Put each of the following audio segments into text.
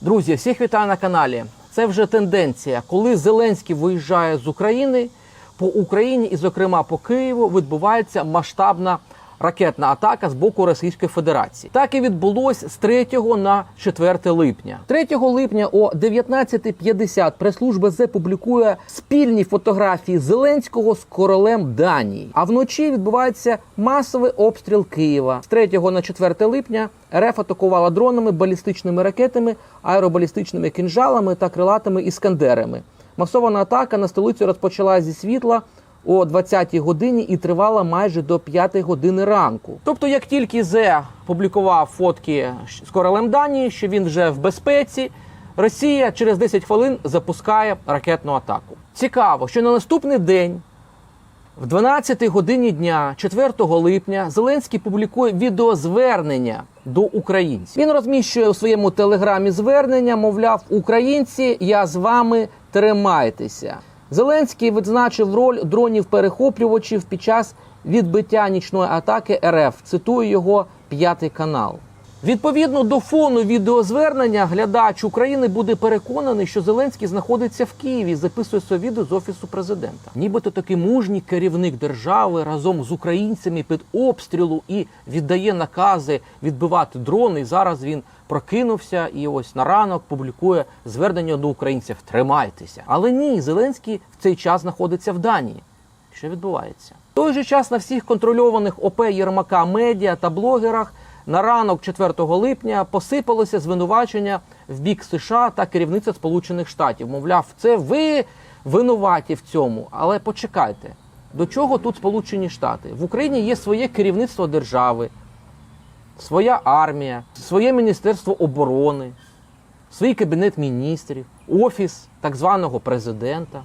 Друзі, всіх вітаю на каналі. Це вже тенденція, коли Зеленський виїжджає з України по Україні і, зокрема, по Києву відбувається масштабна ракетна атака з боку Російської Федерації. Так і відбулось з 3 на 4 липня. 3 липня о 19.50 прес-служба ЗЕ публікує спільні фотографії Зеленського з королем Данії. А вночі відбувається масовий обстріл Києва. З 3 на 4 липня РФ атакувала дронами, балістичними ракетами, аеробалістичними кінжалами та крилатими іскандерами. Масована атака на столицю розпочалася зі світла о 20-й годині і тривала майже до 5-ї години ранку. Тобто, як тільки ЗЕ публікував фотки з королем Данії, що він вже в безпеці, Росія через 10 хвилин запускає ракетну атаку. Цікаво, що на наступний день. В 12 годині дня, 4 липня, Зеленський публікує відеозвернення до українців. Він розміщує у своєму телеграмі звернення, мовляв, українці, я з вами тримайтеся. Зеленський відзначив роль дронів-перехоплювачів під час відбиття нічної атаки РФ. Цитую його п'ятий канал. Відповідно до фону відеозвернення, глядач України буде переконаний, що Зеленський знаходиться в Києві, записує своє відео з офісу президента. Нібито такий мужній керівник держави разом з українцями під обстрілу і віддає накази відбивати дрони. І зараз він прокинувся і ось на ранок публікує звернення до українців: тримайтеся. Але ні, Зеленський в цей час знаходиться в Данії. Що відбувається? В той же час на всіх контрольованих ОП Єрмака медіа та блогерах на ранок 4 липня посипалося звинувачення в бік США та керівництва Сполучених Штатів. Мовляв, це ви винуваті в цьому. Але почекайте, до чого тут Сполучені Штати? В Україні є своє керівництво держави, своя армія, своє Міністерство оборони, свій кабінет міністрів, офіс так званого президента.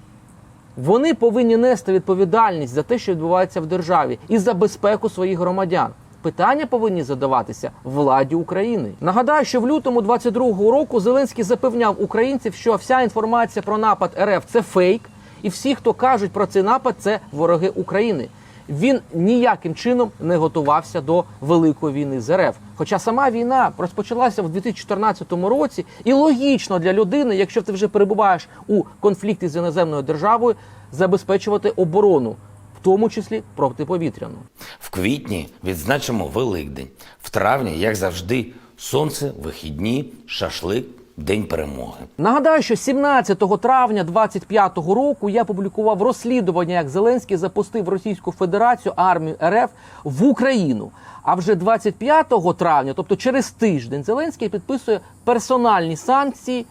Вони повинні нести відповідальність за те, що відбувається в державі, і за безпеку своїх громадян. Питання повинні задаватися владі України. Нагадаю, що в лютому 22-го року Зеленський запевняв українців, що вся інформація про напад РФ це фейк, і всі, хто кажуть про цей напад, це вороги України. Він ніяким чином не готувався до великої війни з РФ. Хоча сама війна розпочалася в 2014 році, і логічно для людини, якщо ти вже перебуваєш у конфлікті з іноземною державою, забезпечувати оборону, тому числі протиповітряну. В квітні відзначимо Великдень. В травні, як завжди, сонце, вихідні, шашлик, День перемоги. Нагадаю, що 17 травня 25-го року я публікував розслідування, як Зеленський запустив Російську Федерацію армію РФ в Україну. А вже 25 травня, тобто через тиждень, Зеленський підписує персональні санкції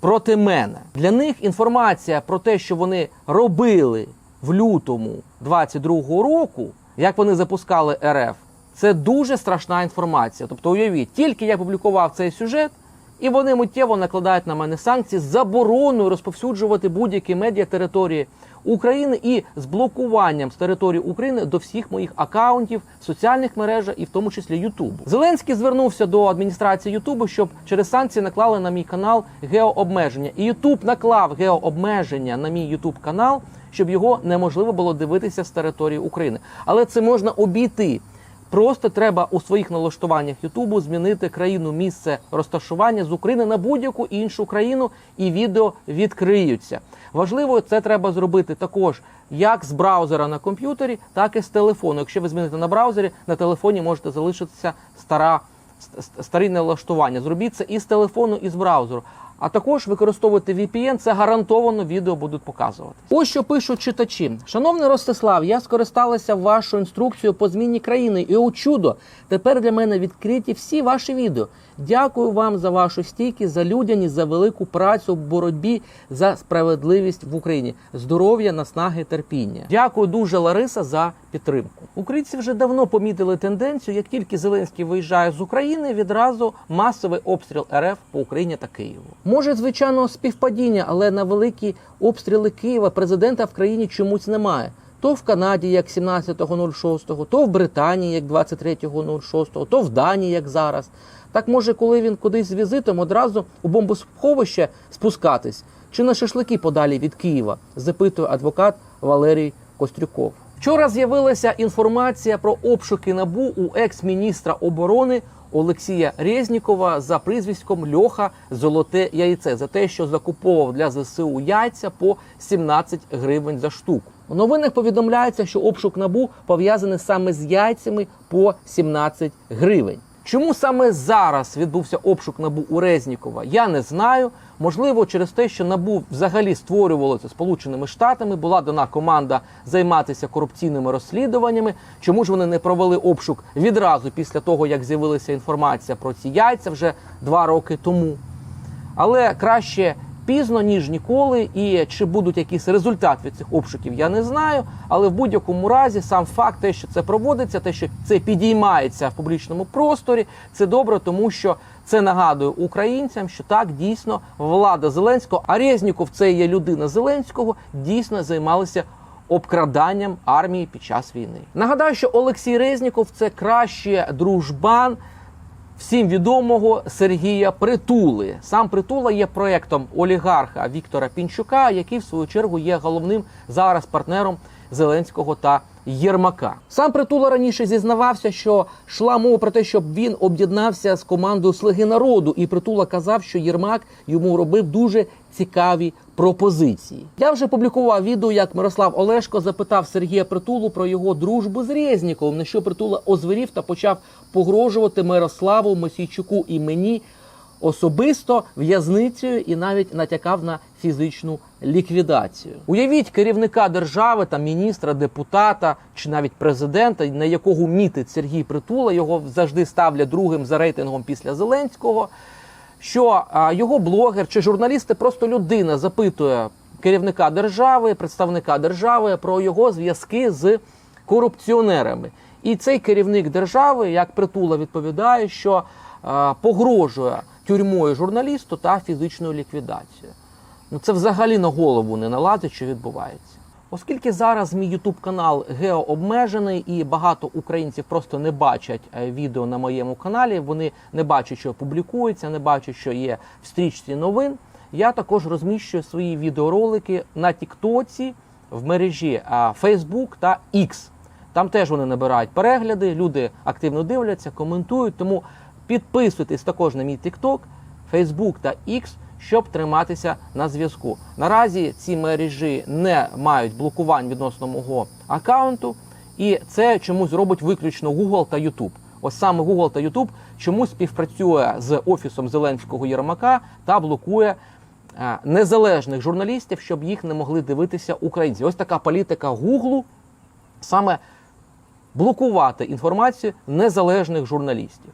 проти мене. Для них інформація про те, що вони робили в лютому 22-го року, як вони запускали РФ, це дуже страшна інформація. Тобто, уявіть, тільки я публікував цей сюжет. І вони миттєво накладають на мене санкції з забороною розповсюджувати будь-які медіа території України і з блокуванням з території України до всіх моїх акаунтів, соціальних мережах і в тому числі Ютубу. Зеленський звернувся до адміністрації Ютубу, щоб через санкції наклали на мій канал геообмеження. І Ютуб наклав геообмеження на мій Ютуб канал, щоб його неможливо було дивитися з території України. Але це можна обійти. Просто треба у своїх налаштуваннях Ютубу змінити країну місце розташування з України на будь-яку іншу країну, і відео відкриються. Важливо це треба зробити також як з браузера на комп'ютері, так і з телефону. Якщо ви зміните на браузері, на телефоні можете залишитися стара старі налаштування. Зробіть це і з телефону, і з браузеру. А також використовувати VPN, це гарантовано відео будуть показувати. Ось що пишуть читачі. Шановний Ростислав, я скористалася вашою інструкцією по зміні країни, і о чудо! Тепер для мене відкриті всі ваші відео. Дякую вам за вашу стійкість, за людяність, за велику працю в боротьбі за справедливість в Україні. Здоров'я, наснаги, терпіння. Дякую дуже, Лариса, за підтримку. Українці вже давно помітили тенденцію, як тільки Зеленський виїжджає з України, відразу масовий обстріл РФ по Україні та Києву. Може, звичайно, співпадіння, але на великі обстріли Києва президента в країні чомусь немає. То в Канаді, як 17.06, то в Британії, як 23.06, то в Данії, як зараз. Так може, коли він кудись з візитом одразу у бомбосховище спускатись, чи на шашлики подалі від Києва, запитує адвокат Валерій Кострюков. Вчора з'явилася інформація про обшуки набу у екс-міністра оборони Олексія Резнікова за прізвиськом Льоха Золоте яйце за те, що закуповував для ЗСУ яйця по 17 гривень за штуку. У новинах повідомляється, що обшук набу пов'язаний саме з яйцями по 17 гривень. Чому саме зараз відбувся обшук набу у Резнікова, я не знаю. Можливо, через те, що набу взагалі створювалося Сполученими Штатами, була дана команда займатися корупційними розслідуваннями. Чому ж вони не провели обшук відразу після того, як з'явилася інформація про ці яйця вже два роки тому? Але краще пізно, ніж ніколи. І чи будуть якісь результати від цих обшуків, я не знаю. Але в будь-якому разі сам факт, те, що це проводиться, те, що це підіймається в публічному просторі, це добре, тому що це нагадує українцям, що так дійсно влада Зеленського, а Резніков це є людина Зеленського, дійсно займалися обкраданням армії під час війни. Нагадаю, що Олексій Резніков це краще дружбан всім відомого Сергія Притули. Сам Притула є проектом олігарха Віктора Пінчука, який в свою чергу є головним зараз партнером Зеленського та Єрмака. Сам Притула раніше зізнавався, що йшла мова про те, щоб він об'єднався з командою Слуги народу, і Притула казав, що Єрмак йому робив дуже цікаві пропозиції. Я вже публікував відео, як Мирослав Олешко запитав Сергія Притулу про його дружбу з Резніковим, на що Притула озвирів та почав погрожувати Мирославу Мосійчуку і мені особисто в'язницею і навіть натякав на фізичну ліквідацію. Уявіть керівника держави, там міністра, депутата чи навіть президента, на якого мітить Сергій Притула. Його завжди ставлять другим за рейтингом після Зеленського. Що його блогер чи журналісти, просто людина запитує керівника держави, представника держави про його зв'язки з корупціонерами. І цей керівник держави, як притула, відповідає, що погрожує тюрмою журналісту та фізичною ліквідацією. Ну це взагалі на голову не налазить, що відбувається. Оскільки зараз мій ютуб канал геообмежений і багато українців просто не бачать е, відео на моєму каналі, вони не бачать, що публікується, не бачать, що є в стрічці новин. Я також розміщую свої відеоролики на Тіктоці в мережі е, Facebook та X. Там теж вони набирають перегляди, люди активно дивляться, коментують. Тому підписуйтесь також на мій TikTok, Facebook та X, щоб триматися на зв'язку. Наразі ці мережі не мають блокувань відносно мого аккаунту, і це чомусь робить виключно Google та YouTube. Ось саме Google та YouTube чомусь співпрацює з офісом Зеленського Єрмака та блокує е, незалежних журналістів, щоб їх не могли дивитися українці. Ось така політика Гуглу саме блокувати інформацію незалежних журналістів,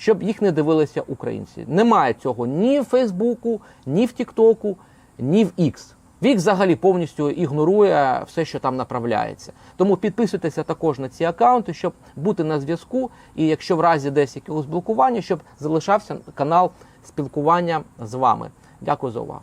щоб їх не дивилися українці. Немає цього ні в Фейсбуку, ні в Тіктоку, ні в X. Вік взагалі повністю ігнорує все, що там направляється. Тому підписуйтеся також на ці аккаунти, щоб бути на зв'язку. І якщо в разі десь якогось блокування, щоб залишався канал спілкування з вами. Дякую за увагу.